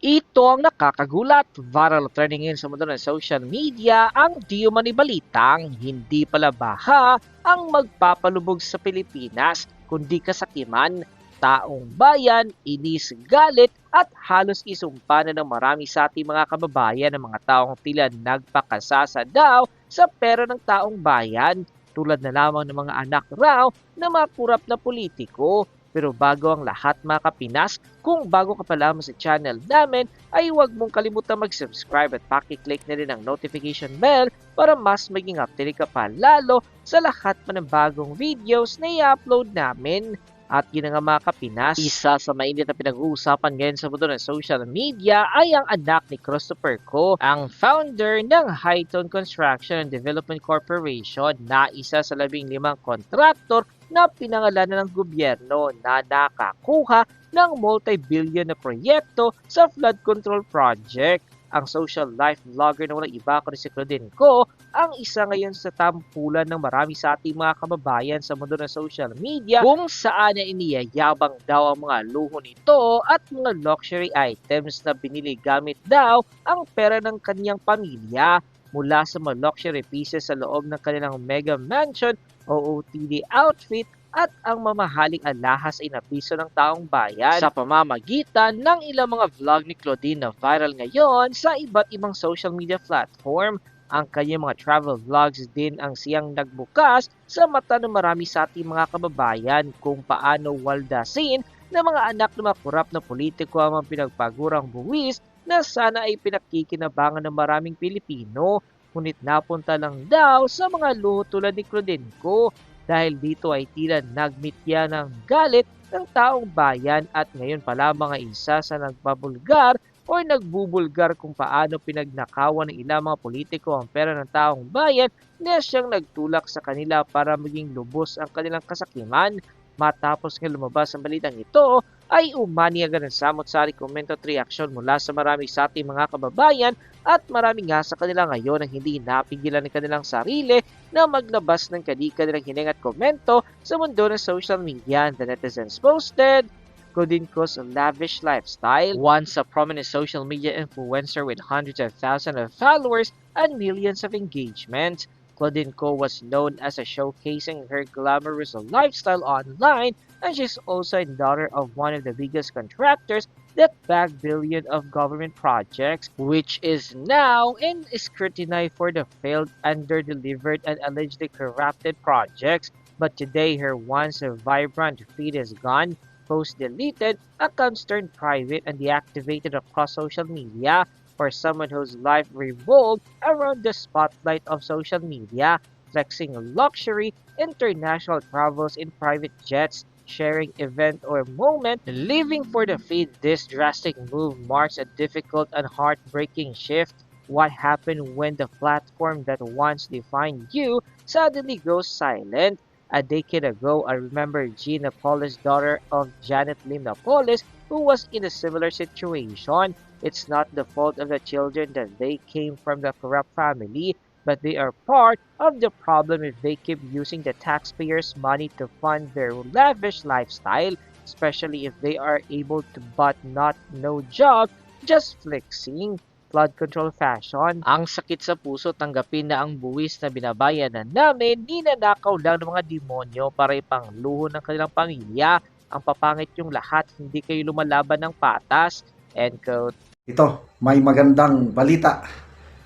Ito ang nakakagulat. Viral trending ngayon sa mundo ng social media ang di umani balitang hindi pala baha ang magpapalubog sa Pilipinas kundi kasakiman, taong bayan, inis, galit at halos isumpa na ng marami sa ating mga kababayan ng mga taong tila nagpakasasa daw sa pera ng taong bayan. Tulad na lamang ng mga anak raw na mga kurap na politiko pero bago ang lahat mga kapinas, kung bago ka pa lamang sa channel namin, ay huwag mong kalimutan mag-subscribe at pakiclick na rin ang notification bell para mas maging updated ka pa lalo sa lahat pa ng bagong videos na i-upload namin. At yun nga mga kapinas, isa sa mainit na pinag-uusapan ngayon sa mundo ng social media ay ang anak ni Christopher Ko, ang founder ng Hightone Construction and Development Corporation na isa sa labing limang kontraktor na pinangalanan ng gobyerno na nakakuha ng multi-billion na proyekto sa flood control project. Ang social life vlogger na walang iba kundi si Claudine Ko ang isa ngayon sa tampulan ng marami sa ating mga kababayan sa mundo ng social media kung saan na iniyayabang daw ang mga luho nito at mga luxury items na binili gamit daw ang pera ng kanyang pamilya mula sa mga luxury pieces sa loob ng kanilang mega mansion o OTD outfit at ang mamahaling alahas ay napiso ng taong bayan sa pamamagitan ng ilang mga vlog ni Claudine na viral ngayon sa iba't ibang social media platform. Ang kanyang mga travel vlogs din ang siyang nagbukas sa mata ng marami sa ating mga kababayan kung paano waldasin ng mga anak ng mga kurap na politiko ang mga pinagpagurang buwis na sana ay pinakikinabangan ng maraming Pilipino ngunit napunta lang daw sa mga luho tulad ni Claudine ko dahil dito ay tila nagmitya ng galit ng taong bayan at ngayon pa lamang ay isa sa nagbabulgar o nagbubulgar kung paano pinagnakawan ng ilang mga politiko ang pera ng taong bayan na siyang nagtulak sa kanila para maging lubos ang kanilang kasakiman. Matapos nga lumabas ang balitang ito, ay umani agad ng samot-sari komento at reaksyon mula sa marami sa ating mga kababayan at marami nga sa kanila ngayon ang hindi napigilan ng kanilang sarili na maglabas ng kadi-kanilang hining at komento sa mundo ng social media. The netizens posted, Kodinko's lavish lifestyle, once a prominent social media influencer with hundreds of thousands of followers and millions of engagement. Claudine was known as a showcasing her glamorous lifestyle online, and she's also a daughter of one of the biggest contractors that back billion of government projects, which is now in scrutiny for the failed, under-delivered, and allegedly corrupted projects. But today, her once vibrant feed is gone, posts deleted, accounts turned private, and deactivated across social media for someone whose life revolved around the spotlight of social media, flexing luxury, international travels in private jets, sharing event or moment, living for the feed. This drastic move marks a difficult and heartbreaking shift. What happened when the platform that once defined you suddenly goes silent? A decade ago, I remember Jean Napoles, daughter of Janet Lim Napoles, who was in a similar situation. It's not the fault of the children that they came from the corrupt family, but they are part of the problem if they keep using the taxpayers' money to fund their lavish lifestyle, especially if they are able to but not no job, just flexing. Flood control fashion. Ang sakit sa puso tanggapin na ang buwis na binabayanan namin ninanakaw lang ng mga demonyo para ipangluho ng kanilang pamilya. Ang papangit yung lahat, hindi kayo lumalaban ng patas. End quote. Ito, may magandang balita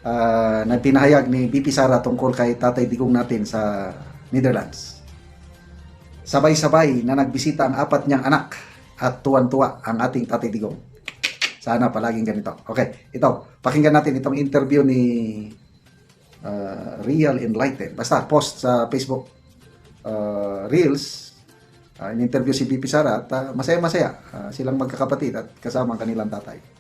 ah, na pinahayag ni BP Sara tungkol kay Tatay Digong natin sa Netherlands. Sabay-sabay na nagbisita ang apat niyang anak at tuwan-tuwa ang ating Tatay Digong. Sana palaging ganito. Okay, ito, pakinggan natin itong interview ni ah, Real Enlighten. Basta post sa Facebook ah, Reels. Ah, in-interview si BP Sara at ah, masaya-masaya ah, silang magkakapatid at kasama ang kanilang tatay.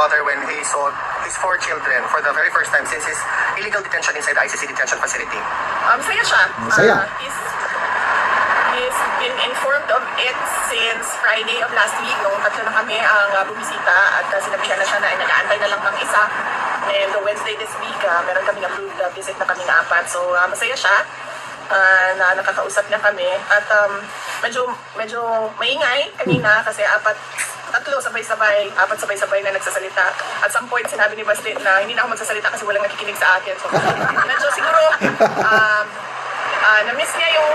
Father when he saw his four children for the very first time since his illegal detention inside the ICC detention facility? Um, saya siya. Masaya. Uh, he's, he's been informed of it since Friday of last week. Nung tatlo na kami ang uh, bumisita at uh, sinabi siya na siya na ay nag-aantay na lang ng isa. And uh, Wednesday this week, uh, meron kaming approved uh, visit na kami na apat. So, uh, masaya siya uh, na nakakausap niya kami. At um, medyo, medyo maingay kanina kasi apat tatlo sabay-sabay, apat sabay-sabay na nagsasalita. At some point, sinabi ni Baste na hindi na ako magsasalita kasi walang nakikinig sa akin. So, medyo siguro, um, ah, na-miss niya yung,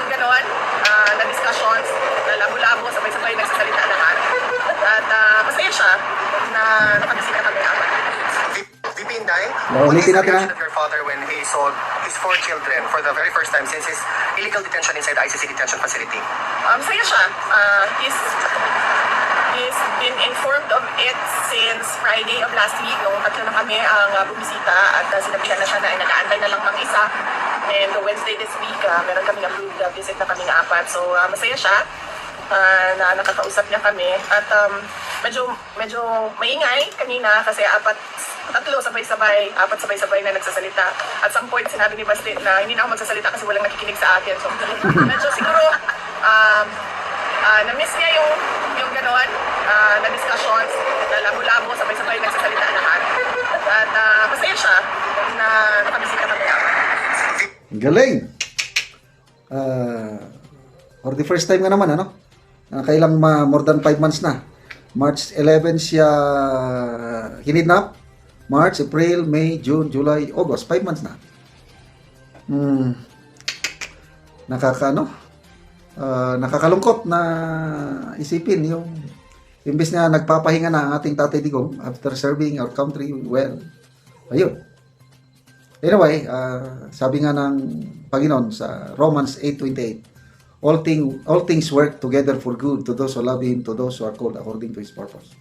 yung gano'n, ah, na discussions, na labo-labo, sabay-sabay nagsasalita lahat. At ah, masaya siya na nakabisita kami apat. VP Inday, what is the natin, reaction of your father when he saw his four children for the very first time since his illegal detention inside ICC detention facility? Um, saya siya. Uh, he's, he's been informed of it since Friday of last week. Nung tatlo na kami ang uh, bumisita at uh, sinabihan na siya na ay nag-aantay na lang ng isa. And uh, Wednesday this week, uh, meron kaming approved uh, visit na kaming apat. So, uh, masaya siya uh, na nakakausap niya kami. At um, medyo, medyo maingay kanina kasi apat tatlo sabay-sabay, apat sabay-sabay na nagsasalita. At some point, sinabi ni Basti na hindi na ako magsasalita kasi walang nakikinig sa akin. So, medyo siguro, um, ah, na-miss niya yung gano'n, ah, na discussions, na labo-labo, sabay-sabay nagsasalita lahat. At ah, masaya siya na apat. Ang Galing! Ah, for the first time nga naman, ano? Uh, kailang ma- more than 5 months na. March 11 siya hinidnap. March, April, May, June, July, August. 5 months na. Hmm. Nakaka, Ah, nakakalungkot na isipin yung imbes na nagpapahinga na ang ating tatay digong after serving our country well. Ayun. Anyway, ah, sabi nga ng Panginoon sa Romans 8:28, all thing all things work together for good to those who love him, to those who are called according to his purpose.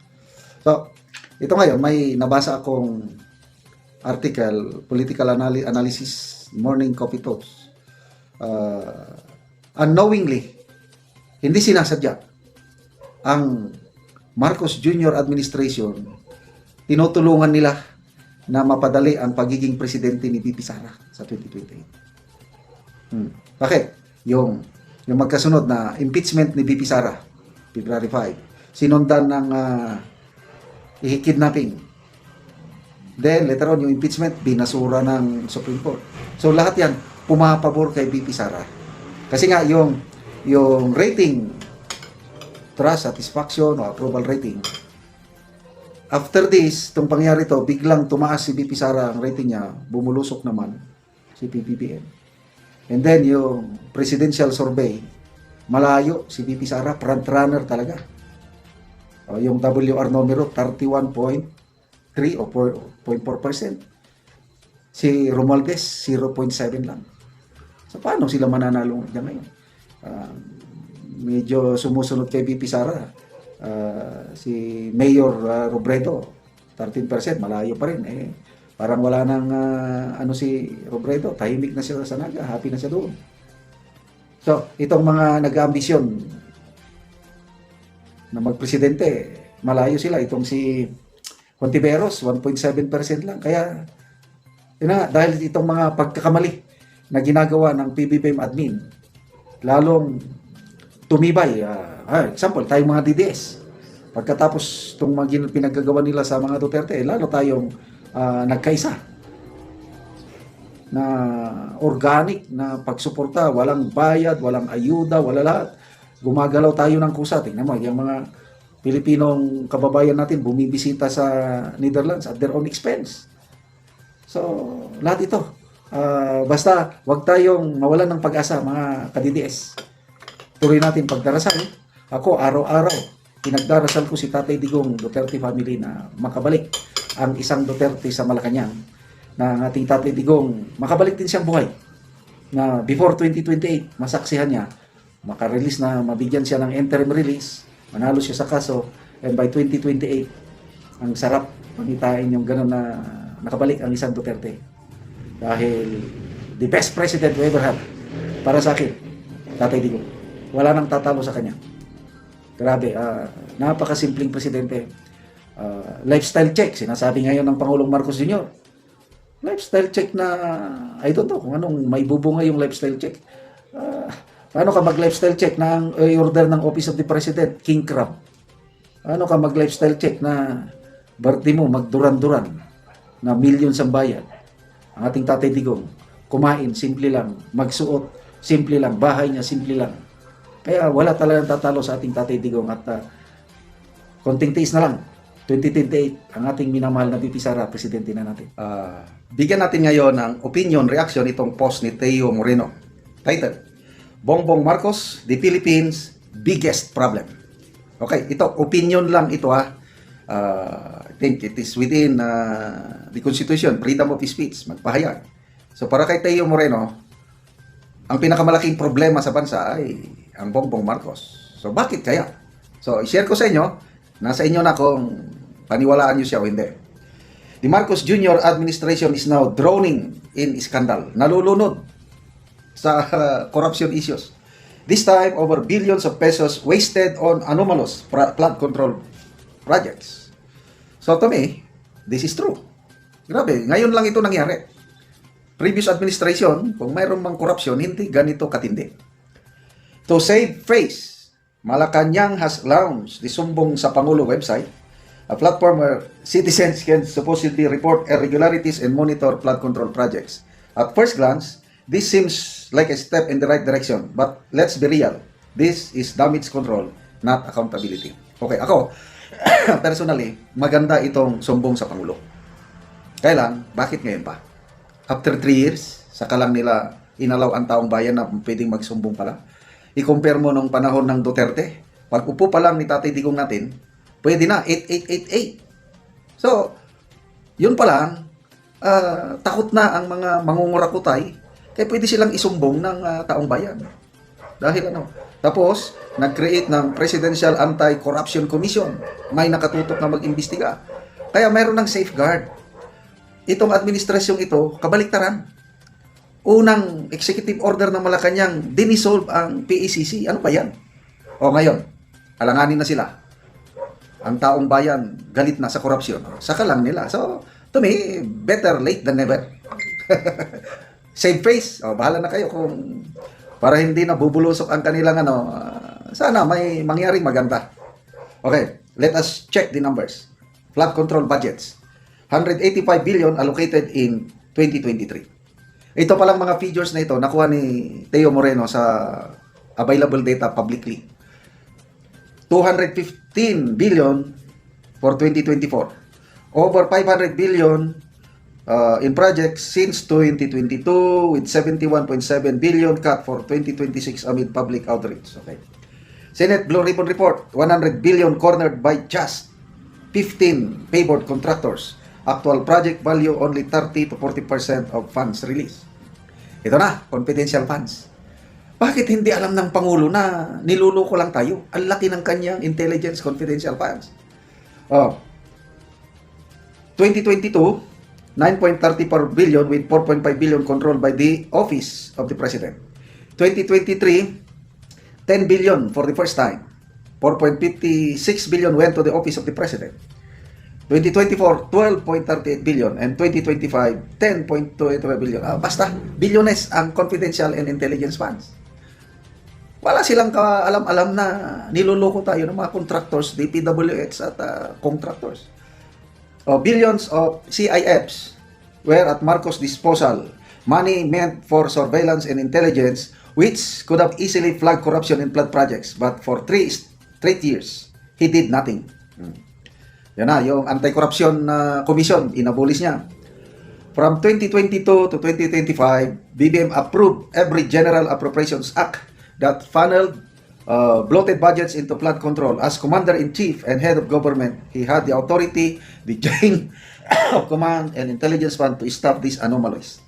So, ito ngayon may nabasa akong article, political analysis, morning copy post. Ah, unknowingly, hindi sinasadya ang Marcos Jr. administration tinutulungan nila na mapadali ang pagiging presidente ni Bibi Sara sa 2028. Hmm. Bakit? Yung yung magkasunod na impeachment ni Bibi Sara February 5 sinundan ng uh, kidnapping then later on yung impeachment binasura ng Supreme Court so lahat yan pumapabor kay Bibi Sara kasi nga yung yung rating trust satisfaction o approval rating After this, itong pangyari to, biglang tumaas si BP Sara ang rating niya, bumulusok naman si PBBM. And then yung presidential survey, malayo si BP Sara, front runner talaga. O, yung WR numero, 31.3 o 4.4%. Si Romualdez, 0.7 lang. So paano sila mananalo dyan ngayon? Ah, medyo sumusunod kay BP Sara. Ah, si Mayor ah, Robredo, 13%, malayo pa rin. Eh, parang wala nang ah, ano si Robredo, tahimik na siya sa Naga, happy na siya doon. So, itong mga nag-ambisyon na magpresidente, malayo sila. Itong si Contiveros, 1.7% lang. Kaya, yun na, dahil itong mga pagkakamali na ginagawa ng PBBM admin, lalong tumibay. ah, example, tayong mga DDS. Pagkatapos itong mga pinaggagawa nila sa mga Duterte, eh, lalo tayong ah, nagkaisa na organic na pagsuporta, walang bayad, walang ayuda, wala lahat. Gumagalaw tayo ng kusa. Tingnan mo, yung mga Pilipinong kababayan natin bumibisita sa Netherlands at their own expense. So, lahat ito. Ah, basta, wag tayong mawalan ng pag-asa, mga ka-DDS tuloy natin pagdarasal. Ako, araw-araw, pinagdarasal ko si Tatay Digong Duterte family na makabalik ang isang Duterte sa Malacanang na ang ating Tatay Digong makabalik din siyang buhay. Na before 2028 masaksihan niya makarelease na mabigyan siya ng interim release manalo siya sa kaso and by 2028 ang sarap panitain yung gano'n na nakabalik ang isang Duterte dahil the best president we ever had para sa akin Tatay Digong wala nang tatalo sa kanya. Grabe, ah, napakasimpleng presidente. Ah, lifestyle check, sinasabi ngayon ng Pangulong Marcos Jr. Lifestyle check na, I don't know kung anong may bubunga yung lifestyle check. Ah, paano ka mag-lifestyle check ng eh, order ng Office of the President, King Crab? Paano ka mag-lifestyle check na birthday mo, magduran-duran na millions ang bayad? Ang ating tatay digong, kumain, simple lang, magsuot, simple lang, bahay niya, simple lang. Kaya wala talagang tatalo sa ating Tatay Digong at uh, konting tiis na lang. 2028, ang ating minamahal na VP Sara, presidente na natin. Ah, bigyan natin ngayon ng opinion, reaction itong post ni Teo Moreno. Title, Bongbong Marcos, the Philippines' biggest problem. Okay, ito, opinion lang ito ha. Ah, I think it is within ah, the Constitution, freedom of speech, magpahayag. So para kay Teo Moreno, ang pinakamalaking problema sa bansa ay ang Bongbong Marcos. So bakit kaya? So i-share ko sa inyo, nasa inyo na kung paniwalaan nyo siya o hindi. The Marcos Jr. administration is now drowning in scandal. Nalulunod sa uh, corruption issues. This time, over billions of pesos wasted on anomalous flood control projects. So to me, this is true. Grabe, ngayon lang ito nangyari. Previous administration, kung mayroon mang corruption, hindi ganito katindi. To save face, Malacanang has launched the Sumbong sa Pangulo website, a platform where citizens can supposedly report irregularities and monitor flood control projects. At first glance, this seems like a step in the right direction, but let's be real. This is damage control, not accountability. Okay, ako, personally, maganda itong sumbong sa Pangulo. Kailan? Bakit ngayon pa? After 3 years, saka lang nila inalaw ang taong bayan na pwedeng magsumbong pala. I-compare mo nung panahon ng Duterte. Pag upo pa lang ni Tatay Digong natin, pwede na, 8888. So, yun pa lang, ah, takot na ang mga mangungurakutay, kaya pwede silang isumbong ng ah, taong bayan. Dahil ano, tapos, nag-create ng Presidential Anti-Corruption Commission. May nakatutok na mag-imbestiga. Kaya mayroon ng safeguard. Itong administrasyong ito, kabaliktaran unang executive order ng Malacanang, dinisolve ang PACC. Ano ba yan? O ngayon, alanganin na sila. Ang taong bayan, galit na sa korupsyon. Saka lang nila. So, to me, better late than never. Save face. O, bahala na kayo kung para hindi na bubulusok ang kanilang ano, ah, sana may mangyaring maganda. Okay, let us check the numbers. Flood control budgets. 185 billion allocated in 2023. Ito palang mga figures na ito, nakuha ni Teo Moreno sa available data publicly. 215 billion for 2024. Over 500 billion uh, in projects since 2022 with 71.7 billion cut for 2026 amid public outreach. Okay. Senate Blue Ribbon Report, 100 billion cornered by just 15 favored contractors. Actual project value only 30 to 40% of funds released. Ito na, confidential funds. Bakit hindi alam ng Pangulo na niluloko lang tayo? Ang laki ng kanyang intelligence confidential funds. Oh. 2022, 9.34 billion with 4.5 billion controlled by the Office of the President. 2023, 10 billion for the first time. 4.56 billion went to the Office of the President. 2024, 12.38 billion and 2025, 10.28 billion. Ah, basta, bilyones ang confidential and intelligence funds. Wala silang kaalam-alam na niloloko tayo ng mga contractors, DPWH at ah, contractors. Oh, billions of CIFs were at Marcos' disposal. Money meant for surveillance and intelligence which could have easily flagged corruption in flood projects. But for three straight years, he did nothing. Hmm. Yan na, yung Anti-Corruption uh, Commission, inabolis niya. From 2022 to 2025, BBM approved every General Appropriations Act that funneled uh, bloated budgets into flood control. As Commander-in-Chief and Head of Government, he had the authority, the chain of command and intelligence fund to stop these anomalies.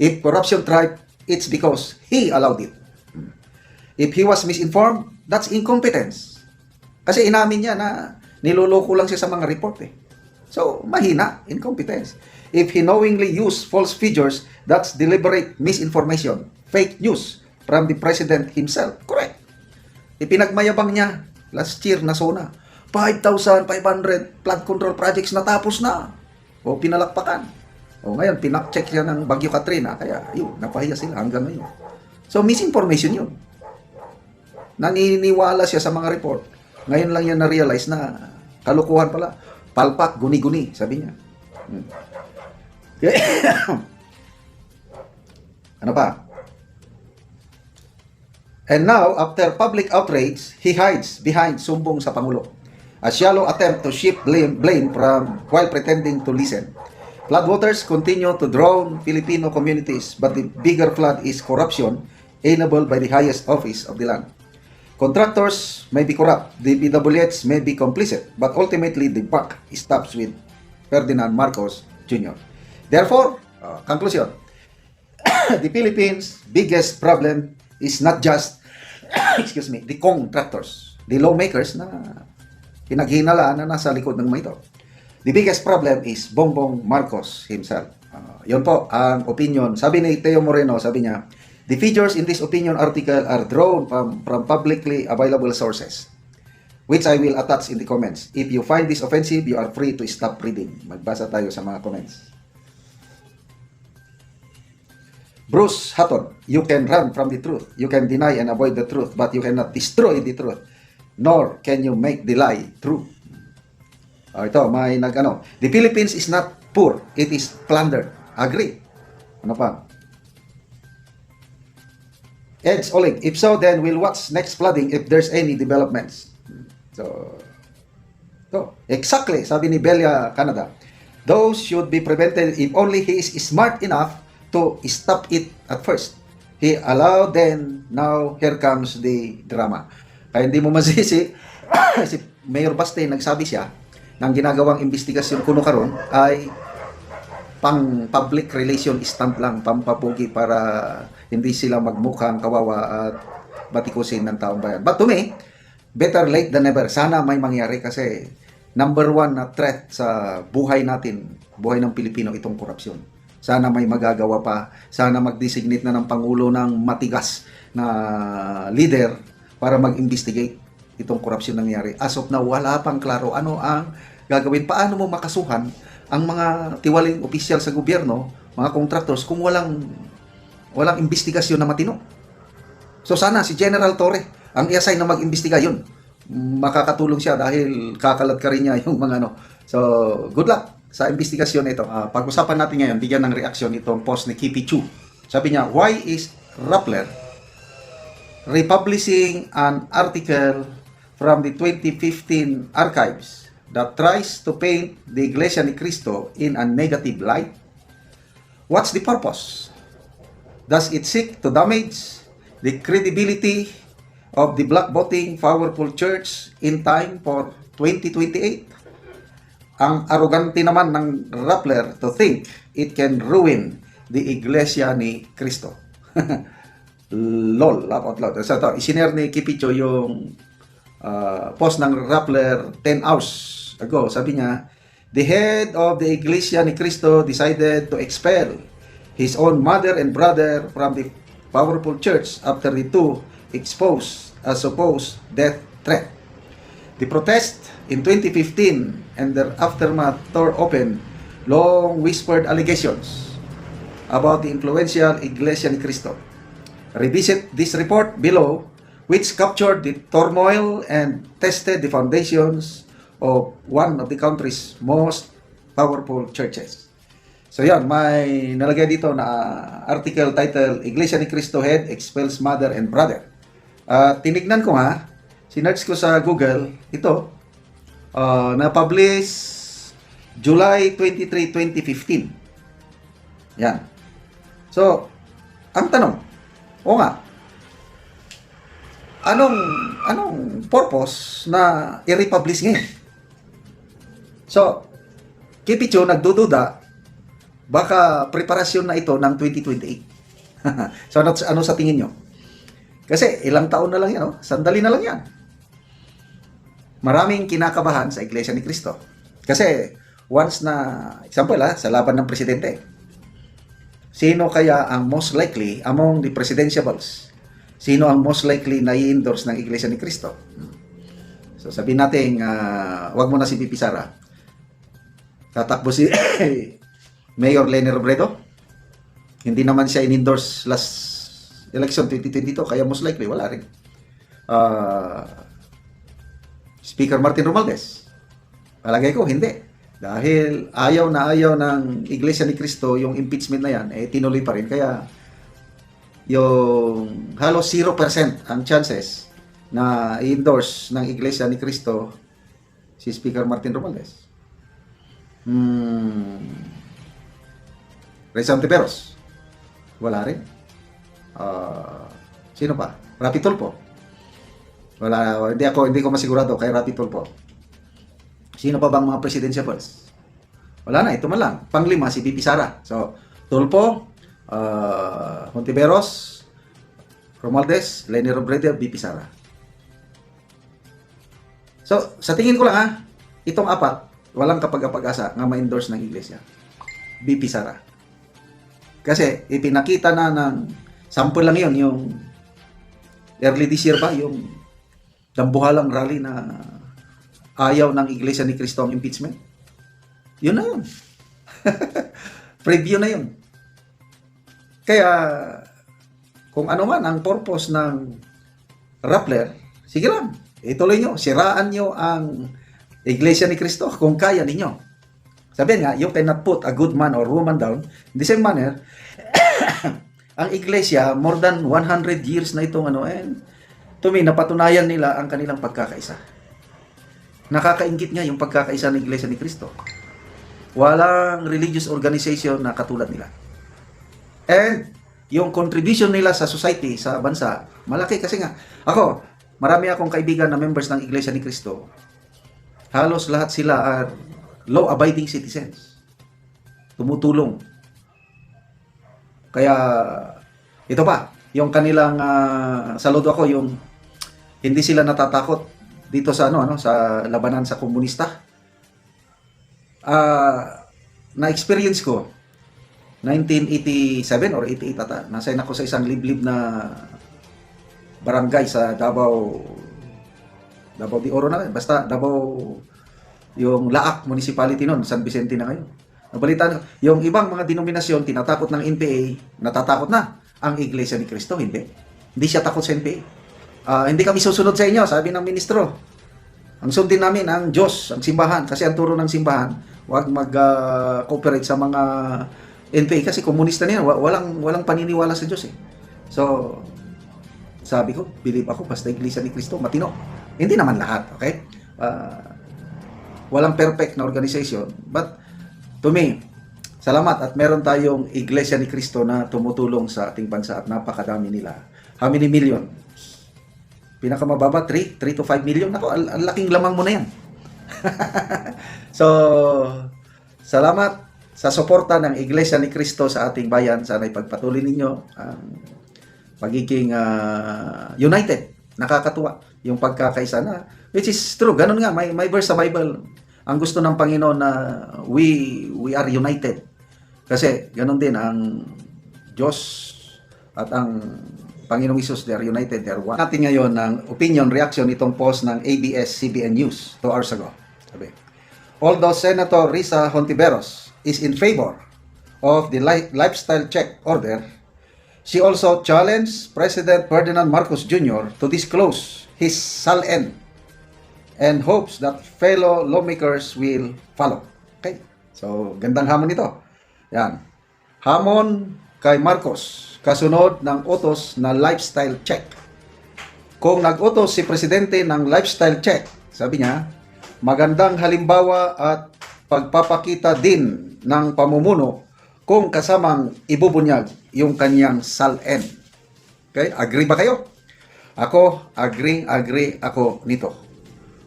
If corruption thrived, it's because he allowed it. If he was misinformed, that's incompetence. Kasi inamin niya na niloloko lang siya sa mga report eh. So, mahina, incompetence. If he knowingly used false figures, that's deliberate misinformation, fake news from the president himself. Correct. Ipinagmayabang niya last year na sona. 5,500 flood control projects natapos na. O pinalakpakan. O ngayon, pinakcheck siya ng Bagyo Katrina. Kaya, yun, napahiya sila hanggang ngayon. So, misinformation yun. Naniniwala siya sa mga report. Ngayon lang yan na-realize na kalukuhan pala. Palpak, guni-guni, sabi niya. Hmm. ano pa? And now, after public outrage, he hides behind sumbong sa Pangulo. A shallow attempt to shift blame, blame from while pretending to listen. Floodwaters continue to drown Filipino communities, but the bigger flood is corruption enabled by the highest office of the land. Contractors may be corrupt, the PWH may be complicit, but ultimately the buck stops with Ferdinand Marcos Jr. Therefore, uh, conclusion, the Philippines' biggest problem is not just, excuse me, the contractors, the lawmakers na pinaghinalaan na nasa likod ng mga ito. The biggest problem is Bongbong Marcos himself. Uh, yun po ang opinion. Sabi ni Teo Moreno, sabi niya, the figures in this opinion article are drawn from, from publicly available sources which I will attach in the comments. If you find this offensive, you are free to stop reading. Magbasa tayo sa mga comments. Bruce Hutton, you can run from the truth. You can deny and avoid the truth, but you cannot destroy the truth. Nor can you make the lie true. Oh, ito, may nag-ano. The Philippines is not poor. It is plundered. Agree. Ano pa? Eds Oleg, if so, then we'll watch next flooding if there's any developments. So, to, exactly, sabi ni Belia Canada. Those should be prevented if only he is smart enough to stop it at first. He allowed then, now here comes the drama. Kaya hindi mo masisi, si Mayor Baste nagsabi siya, ng ginagawang investigasyon kuno karon ay pang public relation stunt lang, pampapugi para hindi sila magmukhang kawawa at batikusin ng taong bayan. But to me, better late than never. Sana may mangyari kasi number one na threat sa buhay natin, buhay ng Pilipino, itong korupsyon. Sana may magagawa pa. Sana mag-designate na ng Pangulo ng matigas na leader para mag-investigate itong korupsyon nangyari. As of now, wala pang klaro ano ang gagawin. Paano mo makasuhan ang mga tiwaling opisyal sa gobyerno, mga contractors, kung walang walang investigasyon na matino. So sana si General Torre ang i-assign na mag-imbestiga yun. Makakatulong siya dahil kakalat ka rin niya yung mga ano. So, good luck sa investigasyon ito. Ah, pag-usapan natin ngayon, bigyan ng reaksyon itong post ni Kipi Chu. Sabi niya, why is Rappler republishing an article from the 2015 archives that tries to paint the Iglesia ni Cristo in a negative light? What's the purpose? Does it seek to damage the credibility of the black voting powerful church in time for 2028? Ang arrogante naman ng Rappler to think it can ruin the Iglesia ni Cristo. Lol, lapat lot. So, ito, isinare ni Kipicho yung uh, post ng Rappler 10 hours ago. Sabi niya, the head of the Iglesia ni Cristo decided to expel his own mother and brother from the powerful church after the two exposed a supposed death threat. The protest in 2015 and their aftermath tore open long whispered allegations about the influential Iglesia ni Cristo. Revisit this report below which captured the turmoil and tested the foundations of one of the country's most powerful churches. So yan, may nalagay dito na article title Iglesia ni Cristo Head Expels Mother and Brother. At tinignan ko nga, sinerch ko sa Google, ito, uh, na-publish July 23, 2015. Yan. So, ang tanong, o nga, anong anong purpose na i-republish ngayon? So, Kipicho nagdududa baka preparasyon na ito ng 2028. so ano, ano sa tingin nyo? Kasi ilang taon na lang yan, oh. sandali na lang yan. Maraming kinakabahan sa Iglesia ni Cristo. Kasi once na, example ha, sa laban ng presidente, sino kaya ang most likely among the presidentiables? Sino ang most likely na i-endorse ng Iglesia ni Cristo? So sabihin natin, uh, wag mo na si Pipi Sara. Tatakbo si Mayor Lenny Robredo. Hindi naman siya in-endorse last election 2022, kaya most likely wala rin. Uh, Speaker Martin Romualdez. Palagay ko, hindi. Dahil ayaw na ayaw ng Iglesia ni Cristo yung impeachment na yan, eh tinuloy pa rin. Kaya yung halos 0% ang chances na i-endorse ng Iglesia ni Cristo Si Speaker Martin Romualdez. Hmm. Reza Ontiveros. Wala rin. Ah, sino pa? Rapi Tulfo. Wala, hindi ako hindi ko masigurado kay Rapi Tulfo. Sino pa bang mga presidentiables? Wala na, ito man lang. Panglima, si Pipi Sara. So, Tulfo, uh, Montiveros, Romualdez, Lenny Robredo, Pipi Sara. So, sa tingin ko lang ha, itong apat, walang kapag-apag-asa nga ma-endorse ng iglesia. BP Sara. Kasi ipinakita na ng sample lang yon yung early this year ba, yung dambuhalang rally na ayaw ng iglesia ni Cristo ang impeachment. Yun na yun. Preview na yun. Kaya, kung ano man ang purpose ng Rappler, sige lang, ituloy nyo, siraan nyo ang Iglesia ni Cristo kung kaya ninyo. Sabi nga, you cannot put a good man or woman down. In the same manner, ang Iglesia, more than 100 years na itong ano, and to me, napatunayan nila ang kanilang pagkakaisa. Nakakaingit nga yung pagkakaisa ng Iglesia ni Cristo. Walang religious organization na katulad nila. And yung contribution nila sa society, sa bansa, malaki kasi nga, ako, marami akong kaibigan na members ng Iglesia ni Cristo. Halos lahat sila are law-abiding citizens. Tumutulong. Kaya, ito pa, yung kanilang, ah, saludo ako, yung hindi sila natatakot dito sa ano ano sa labanan sa komunista. Ah, na-experience ko 1987 or 88 ata. Nasayin ako sa isang liblib na barangay sa Davao Davao de Oro na. Basta Davao yung Laak Municipality noon, San Vicente na ngayon. Nabalitaan yung ibang mga denominasyon tinatakot ng NPA, natatakot na. Ang Iglesia ni Cristo, hindi. Hindi siya takot sa NPA. Ah, hindi kami susunod sa inyo, sabi ng ministro. Ang sundin namin ang Diyos, ang simbahan. Kasi ang turo ng simbahan, huwag mag-cooperate sa mga NPA kasi komunista na yan. Wa- Walang, walang paniniwala sa Diyos eh. So, sabi ko, believe ako, basta Iglesia ni Cristo, matino. Hindi naman lahat, okay? Ah, walang perfect na organization. But, to me, salamat at meron tayong Iglesia ni Cristo na tumutulong sa ating bansa at napakadami nila. How many million? Pinakamababa, 3? 3 to 5 million? Ako, ang, ang laking lamang mo na yan. so, salamat sa suporta ng Iglesia ni Cristo sa ating bayan. Sana ipagpatuloy ninyo ang pagiging ah, united. Nakakatuwa yung pagkakaisa na. Which is true. Ganun nga. May, may verse sa Bible. Ang gusto ng Panginoon na we, we are united. Kasi ganun din ang Diyos at ang Panginoong Isus, they are united, they are one. Natin ngayon ng opinion reaction itong post ng ABS-CBN News two hours ago. Sabi, Although Senator Risa Hontiveros is in favor of the li- lifestyle check order, she also challenged President Ferdinand Marcos Jr. to disclose his SALN and hopes that fellow lawmakers will follow. Okay? So, gandang hamon ito. Yan. Hamon kay Marcos kasunod ng utos na lifestyle check. Kung nag-utos si presidente ng lifestyle check, sabi niya, magandang halimbawa at pagpapakita din ng pamumuno kung kasamang ibubunyag yung kanyang SALN. Okay? Agree ba kayo? Ako, agree, agree ako nito.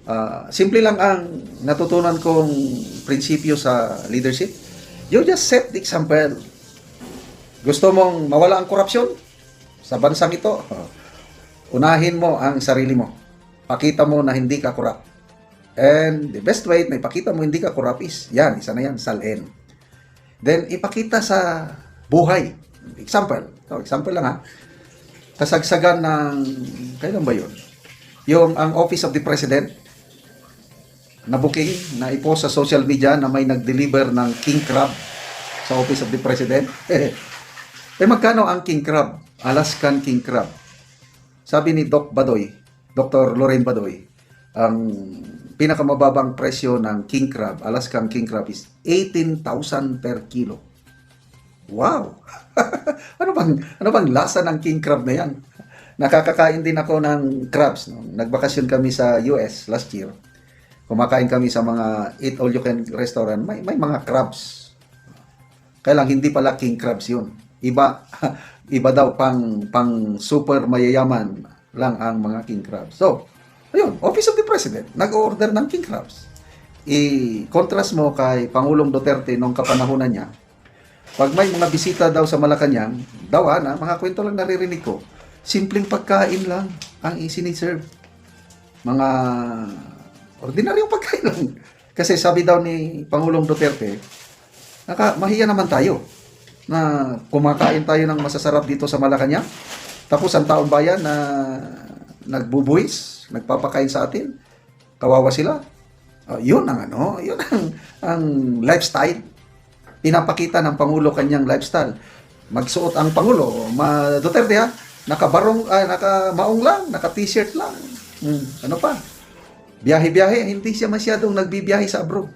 Ah, simple lang ang natutunan kong prinsipyo sa leadership. You just set the example. Gusto mong mawala ang korupsyon sa bansang ito? Unahin mo ang sarili mo. Pakita mo na hindi ka korap. And the best way na ipakita mo hindi ka korap is, yan, isa na yan, salin. Then, ipakita sa buhay. Example. Ito, example lang ha. Kasagsagan ng, kailan ba yun? Yung ang Office of the President, na booking, na ipost sa social media na may nag-deliver ng king crab sa Office of the President. eh, magkano ang king crab? Alaskan king crab. Sabi ni Doc Badoy, Dr. Loren Badoy, ang pinakamababang presyo ng king crab, Alaskan king crab is 18,000 per kilo. Wow! ano bang ano bang lasa ng king crab na yan? Nakakakain din ako ng crabs. No? Nagbakasyon kami sa US last year. kumakain kami sa mga eat all you can restaurant, may, may mga crabs. Kaya lang, hindi pala king crabs yun. Iba, iba daw pang, pang super mayayaman lang ang mga king crabs. So, ayun, Office of the President, nag-order ng king crabs. I-contrast mo kay Pangulong Duterte nung kapanahonan niya, pag may mga bisita daw sa Malacanang, daw ah, na, mga kwento lang naririnig ko, simpleng pagkain lang ang isiniserve. Mga ordinaryong pagkain lang. Kasi sabi daw ni Pangulong Duterte, naka, mahiya naman tayo na kumakain tayo ng masasarap dito sa Malacanang. Tapos ang taong bayan na nagbubuwis, nagpapakain sa atin, kawawa sila. Ah, yun ang ano, yun ang, ang lifestyle pinapakita ng Pangulo kanyang lifestyle. Magsuot ang Pangulo, ma Duterte ha, nakabarong, ah, nakamaong lang, naka-t-shirt lang. Hmm, ano pa? Biyahe-biyahe, hindi siya masyadong nagbibiyahe sa abroad.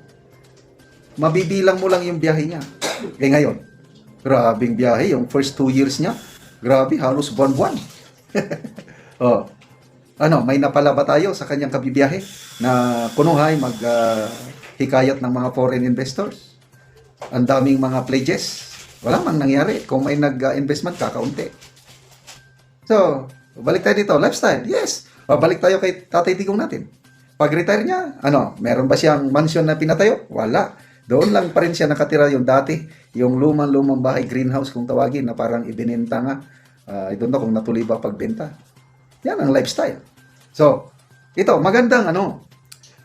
Mabibilang mo lang yung biyahe niya. Eh ngayon, grabing biyahe, yung first two years niya, grabe, halos buwan-buwan. oh, ano, may napala ba tayo sa kanyang kabibiyahe na kunuhay mag ah, hikayat ng mga foreign investors? ang daming mga pledges. Wala mang nangyari. Kung may nag-investment, kakaunti. So, balik tayo dito. Lifestyle. Yes. Babalik tayo kay Tatay Digong natin. Pag-retire niya, ano, meron ba siyang mansion na pinatayo? Wala. Doon lang pa rin siya nakatira yung dati, yung lumang-lumang bahay, greenhouse kung tawagin, na parang ibinenta nga. Ah, I don't know kung natuloy ba pagbenta. Yan ang lifestyle. So, ito, magandang ano,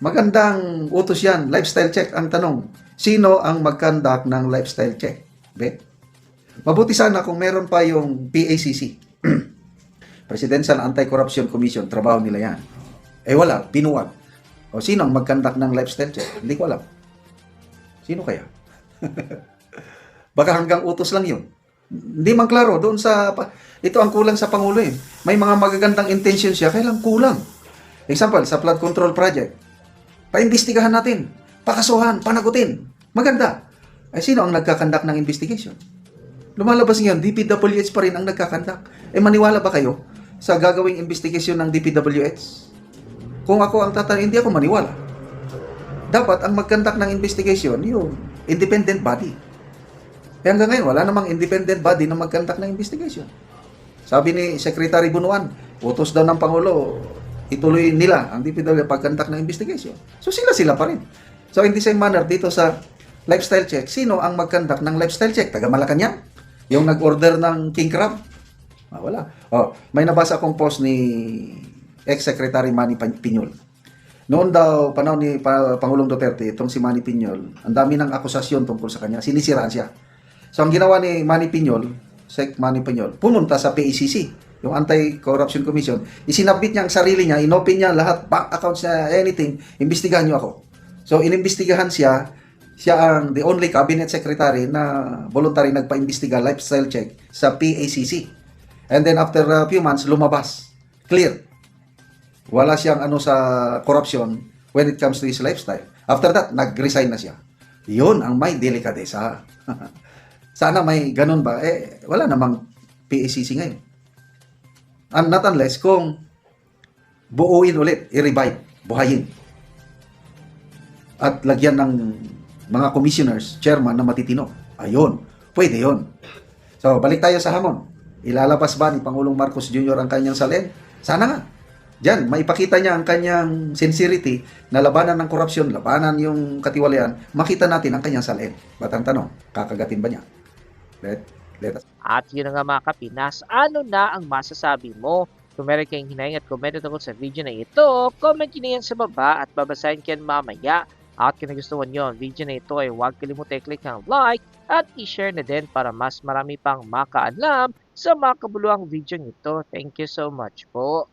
magandang utos yan, lifestyle check. Ang tanong, sino ang mag-conduct ng lifestyle check? Be? Mabuti sana kung meron pa yung PACC. Presidential Anti-Corruption Commission, trabaho nila yan. Eh wala, binuwag. O sino ang mag-conduct ng lifestyle check? Hindi ko alam. Sino kaya? Baka hanggang utos lang yun. Hindi man klaro doon sa ito ang kulang sa pangulo eh. May mga magagandang intention siya, kailang kulang. Example, sa flood control project. Paimbestigahan natin, pakasuhan, panagutin. Maganda. Ay sino ang nagkakandak ng investigation? Lumalabas ngayon, DPWH pa rin ang nagkakandak. Eh maniwala ba kayo sa gagawing investigation ng DPWH? Kung ako ang tatanong, hindi ako maniwala. Dapat ang magkandak ng investigation, yung independent body. Eh hanggang ngayon, wala namang independent body na magkandak ng investigation. Sabi ni Secretary Bunuan, utos daw ng Pangulo, ituloy nila ang DPW pagkandak ng investigation. So sila-sila pa rin. So in the same manner, dito sa lifestyle check, sino ang magkandak ng lifestyle check? Taga Malacanang? Yung nag-order ng king crab? Ah, wala. Oh, may nabasa akong post ni ex-secretary Manny Piñol. Noon daw, panahon ni Pa- Pangulong Duterte, itong si Manny Piñol, ang dami ng akusasyon tungkol sa kanya. Sinisiraan siya. So, ang ginawa ni Manny Piñol, Sec Manny Piñol, pumunta sa PACC, yung Anti-Corruption Commission. Isinabit niya ang sarili niya, inopen niya lahat, bank accounts niya, anything, imbestigahan niyo ako. So, inimbestigahan siya, siya ang the only cabinet secretary na voluntary nagpa-imbestiga lifestyle check sa PACC. And then after a few months, lumabas. Clear. Wala siyang ano sa corruption when it comes to his lifestyle. After that, nag-resign na siya. Yun ang may delikadesa. Sana may ganun ba? Eh, wala namang PACC ngayon. And not unless kung buuin ulit, i-revive, buhayin. At lagyan ng mga commissioners, chairman na matitino. Ayun, pwede yon. So, balik tayo sa hamon. Ilalabas ba ni Pangulong Marcos Jr. ang kanyang salin? Sana nga. Diyan, maipakita niya ang kanyang sincerity na labanan ng korupsyon, labanan yung katiwalian, makita natin ang kanyang salin. Ba't ang tanong, kakagatin ba niya? Let, let us At yun nga mga kapinas, ano na ang masasabi mo? Kung meron kayong hinaing at comment tungkol sa video na ito, comment nyo yan sa baba at babasahin ko mamaya. At kung nagustuhan nyo ang video na ito ay huwag kalimutan i-click ang like at i-share na din para mas marami pang makaalam sa mga kabuluhang video nito. Thank you so much po.